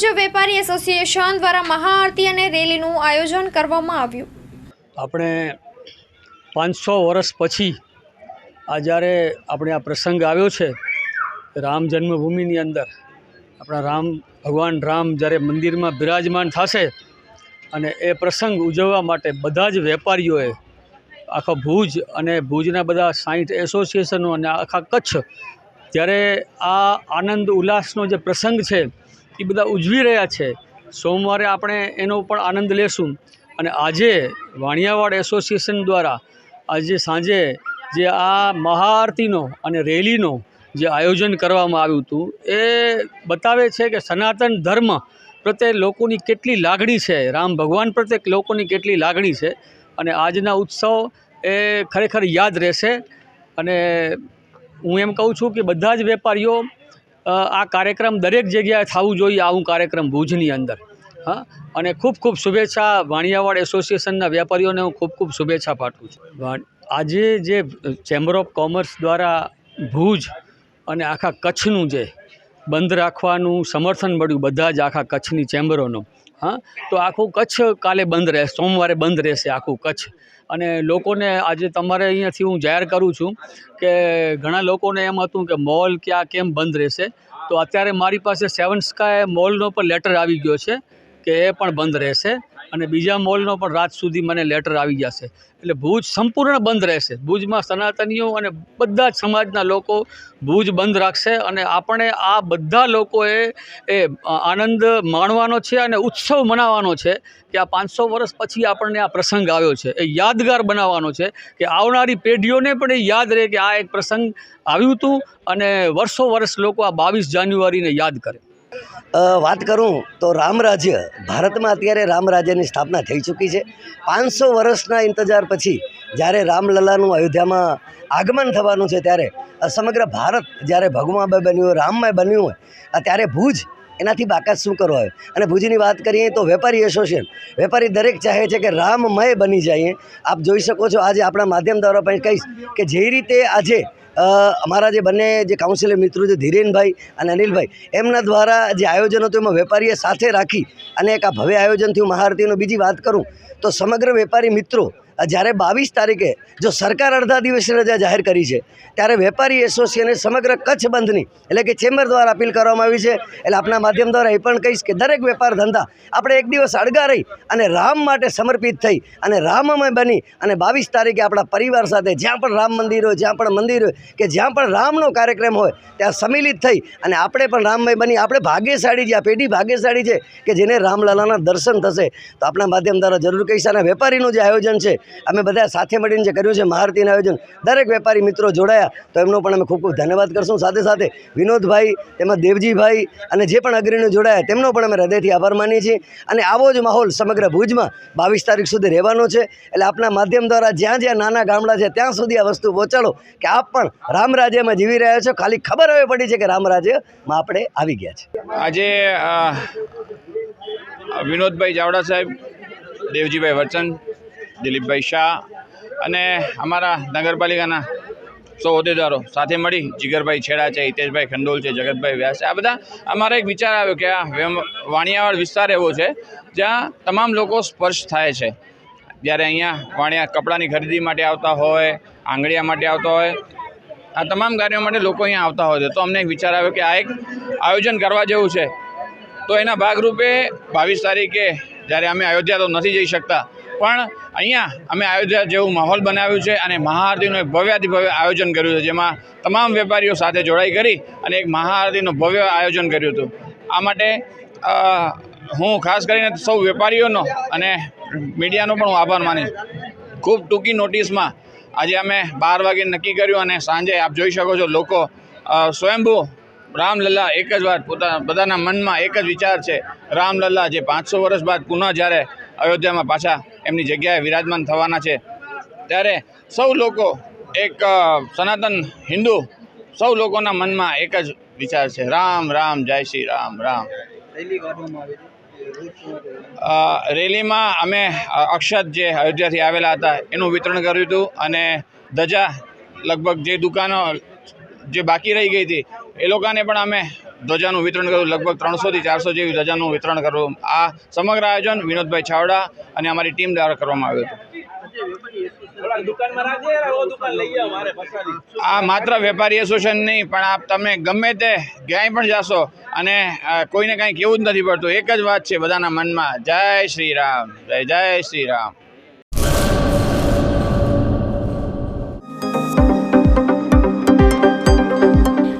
ભુજ વેપારી એસોસિએશન દ્વારા મહાઆરતી અને રેલીનું આયોજન કરવામાં આવ્યું. આપણે પાંચસો વર્ષ પછી, આ જ્યારે આપણે આ પ્રસંગ આવ્યો છે, રામ જન્મભૂમિની અંદર, આપણા રામ, ભગવાન રામ જ્યારે મંદિરમાં બિરાજમાન થશે અને એ પ્રસંગ ઉજવવા માટે બધા જ વેપારીઓએ, આખા ભુજ અને ભુજના બધા સાહીઠ એસોસિએશનો અને આખા કચ્છ, ત્યારે આ આનંદ ઉલ્લાસનો જે પ્રસંગ છે એ બધા ઉજવી રહ્યા છે. સોમવારે આપણે એનો પણ આનંદ લેશું. અને આજે વાણિયાવાડ એસોસિએશન દ્વારા આજે સાંજે જે આ મહાઆરતીનો અને રેલીનો જે આયોજન કરવામાં આવ્યું હતું, એ બતાવે છે કે સનાતન ધર્મ પ્રત્યે લોકોની કેટલી લાગણી છે. રામ ભગવાન પ્રત્યે લોકોની કેટલી લાગણી છે. અને આજના ઉત્સવ એ ખરેખર યાદ રહેશે. અને હું એમ કહું છું કે બધા જ વેપારીઓ આ કાર્યક્રમ દરેક જગ્યાએ થવું જોઈએ આવું કાર્યક્રમ ભુજની અંદર. હા? અને ખૂબ ખૂબ શુભેચ્છા વાણિયાવાડ એસોસિએશનના વેપારીઓને હું ખૂબ ખૂબ શુભેચ્છા પાઠવું છું. આજે જે ચેમ્બર ઓફ કોમર્સ દ્વારા ભુજ અને આખા કચ્છનું જે બંધ રાખવાનું સમર્થન મળ્યું બધા જ આખા કચ્છની ચેમ્બરોનું. હા, તો આખું કચ્છ કાલે બંધ રહેશે સોમવારે બંધ રહેશે આખું કચ્છ. અને લોકોને આજે તમારે અહીંયાથી હું જાહેર કરું છું કે ઘણા લોકોને એમ હતું કે મોલ ક્યાં કેમ બંધ રહેશે. તો અત્યારે મારી પાસે સેવન સ્કાય મોલનો પણ લેટર આવી ગયો છે કે એ પણ બંધ રહેશે. અને બીજા મોલનો પણ રાત સુધી મને લેટર આવી જશે એટલે ભુજ સંપૂર્ણ બંધ રહેશે. ભુજમાં સનાતનીઓ અને બધા જ સમાજના લોકો ભુજ બંધ રાખશે અને આપણે આ બધા લોકોએ એ આનંદ માણવાનો છે અને ઉત્સવ મનાવવાનો છે કે આ પાંચસો વર્ષ પછી આપણને આ પ્રસંગ આવ્યો છે. એ યાદગાર બનાવવાનો છે કે આવનારી પેઢીઓને પણ એ યાદ રહે કે આ એક પ્રસંગ આવ્યું હતું અને વર્ષો વર્ષ લોકો આ બાવીસ જાન્યુઆરીને યાદ કરે. વાત કરું તો રામ રાજ્ય ભારતમાં અત્યારે રામ રાજ્યની સ્થાપના થઈ ચૂકી છે. પાંચસો વર્ષના ઇંતજાર પછી જ્યારે રામલલાનું અયોધ્યામાં આગમન થવાનું છે ત્યારે સમગ્ર ભારત જ્યારે ભગવાન બન્યું હોય, રામમય બન્યું હોય ત્યારે ભુજ એનાથી બાકાત શું કરવા હોય? અને ભુજની વાત કરીએ તો વેપારી એસોસિએશન, વેપારી દરેક ચાહે છે કે રામમય બની જઈએ આપ જોઈ શકો છો, આજે આપણા માધ્યમ દ્વારા પણ કહીશ કે જે રીતે આજે અમારા જે બંને જે કાઉન્સિલર મિત્રો છે, ધીરેનભાઈ અને અનિલભાઈ, એમના દ્વારા જે આયોજન હતું, એમાં વેપારીએ સાથે રાખી અને એક આ ભવ્ય આયોજન થયું મહાઆરતીનું બીજી વાત કરું, તો સમગ્ર વેપારી મિત્રો જ્યારે બાવીસ તારીખે જો સરકાર અડધા દિવસની રજા જાહેર કરી છે, ત્યારે વેપારી એસોસિએશને સમગ્ર કચ્છ બંધની એટલે કે ચેમ્બર દ્વારા અપીલ કરવામાં આવી છે. એટલે આપણા માધ્યમ દ્વારા એ પણ કહીશ કે દરેક વેપાર ધંધા આપણે એક દિવસ અડગા રહી અને રામ માટે સમર્પિત થઈ અને રામમય બની અને બાવીસ તારીખે આપણા પરિવાર સાથે જ્યાં પણ રામ મંદિર હોય, જ્યાં પણ મંદિર હોય કે જ્યાં પણ રામનો કાર્યક્રમ હોય, ત્યાં સમિલિત થઈ અને આપણે પણ રામમય બની. આપણે ભાગ્યશાળી જે આ પેઢી ભાગ્યશાળી છે કે જેને રામલાલાના દર્શન થશે. તો આપણા માધ્યમ દ્વારા જરૂર કહીશ અને વેપારીનું જે આયોજન છે અમે બધા સાથે મળીને જે કર્યું છે મહારતીના આયોજન, દરેક વેપારી મિત્રો જોડાયા, તો એમનો પણ અમે ખૂબ ખૂબ ધન્યવાદ કરશું. સાથે સાથે વિનોદભાઈ, તેમજ દેવજીભાઈ અને જે પણ અગ્રણીઓ જોડાયા, તેમનો પણ અમે હૃદયથી આભાર માનીએ છીએ. અને આવો જ માહોલ સમગ્ર ભુજમાં બાવીસ તારીખ સુધી રહેવાનો છે. એટલે આપના માધ્યમ દ્વારા જ્યાં જ્યાં નાના ગામડા છે, ત્યાં સુધી આ વસ્તુ પહોંચાડો કે આપ પણ રામરાજ્યમાં જીવી રહ્યા છો. ખાલી ખબર હવે પડી છે કે રામ રાજ્યમાં આપણે આવી ગયા છે. આજે વિનોદભાઈ ચાવડા સાહેબ, દેવજીભાઈ વરચન દિલીપભાઈ શાહ અને અમારા નગરપાલિકાના સો હોદ્દેદારો સાથે મળી જીગરભાઈ છેડા છે, હિતેશભાઈ ખંડોલ છે, જગતભાઈ વ્યાસ આ બધા અમારા એક વિચાર આવ્યો કે આ વાણિયાવાડ વિસ્તાર એવો છે, જ્યાં તમામ લોકો સ્પર્શ થાય છે. જ્યારે અહીંયા વાણિયા કપડાની ખરીદી માટે આવતા હોય, આંગળીયા માટે આવતા હોય, આ તમામ કાર્યો માટે લોકો અહીંયા આવતા હોય છે. તો અમને એક વિચાર આવ્યો કે આ એક આયોજન કરવા જેવું છે. તો એના ભાગરૂપે બાવીસ તારીખે જ્યારે અમે અયોધ્યા તો નથી જઈ શકતા પણ અહીંયા અમે અયોધ્યા જેવું માહોલ બનાવ્યું છે અને મહાઆરતીનું એક ભવ્યાતિ ભવ્ય આયોજન કર્યું છે, જેમાં તમામ વેપારીઓ સાથે જોડાઈ કરી અને એક મહાઆરતીનું ભવ્ય આયોજન કર્યું હતું. આ માટે હું ખાસ કરીને સૌ વેપારીઓનો અને મીડિયાનો પણ હું આભાર માનીશ. ખૂબ ટૂંકી નોટિસમાં આજે અમે બાર વાગે નક્કી કર્યું અને સાંજે આપ જોઈ શકો છો લોકો સ્વયંભૂ રામલલ્લા એક જ વાત પોતા, બધાના મનમાં એક જ વિચાર છે. રામલલ્લા જે પાંચસો વર્ષ બાદ પુનઃ જ્યારે અયોધ્યામાં પાછા એમની જગ્યાએ વિરાજમાન થવાના છે. ત્યારે સૌ લોકો એક સનાતન હિન્દુ સૌ લોકોના મનમાં એક જ વિચાર છે. રામ રામ, જય શ્રી રામ રામ. રેલીમાં અમે અક્ષત જે અયોધ્યાથી આવેલા હતા એનું વિતરણ કર્યું હતું અને ધજા લગભગ જે દુકાનો જે બાકી રહી ગઈ હતી એ લોકોને પણ અમે ધ્વજાનું વિતરણ કર્યું, લગભગ ત્રણસોથી ચારસો જેવી ધ્વજાનું વિતરણ કર્યું. આ સમગ્ર આયોજન વિનોદભાઈ છાવડા અને અમારી ટીમ દ્વારા કરવામાં આવ્યું હતું. આ માત્ર વેપારી એસોસિએશન નહીં, પણ આપ તમે ગમે તે ક્યાંય પણ જાશો અને કોઈને કાંઈ કેવું જ નથી પડતું. એક જ વાત છે બધાના મનમાં, જય શ્રી રામ, જય જય શ્રી રામ.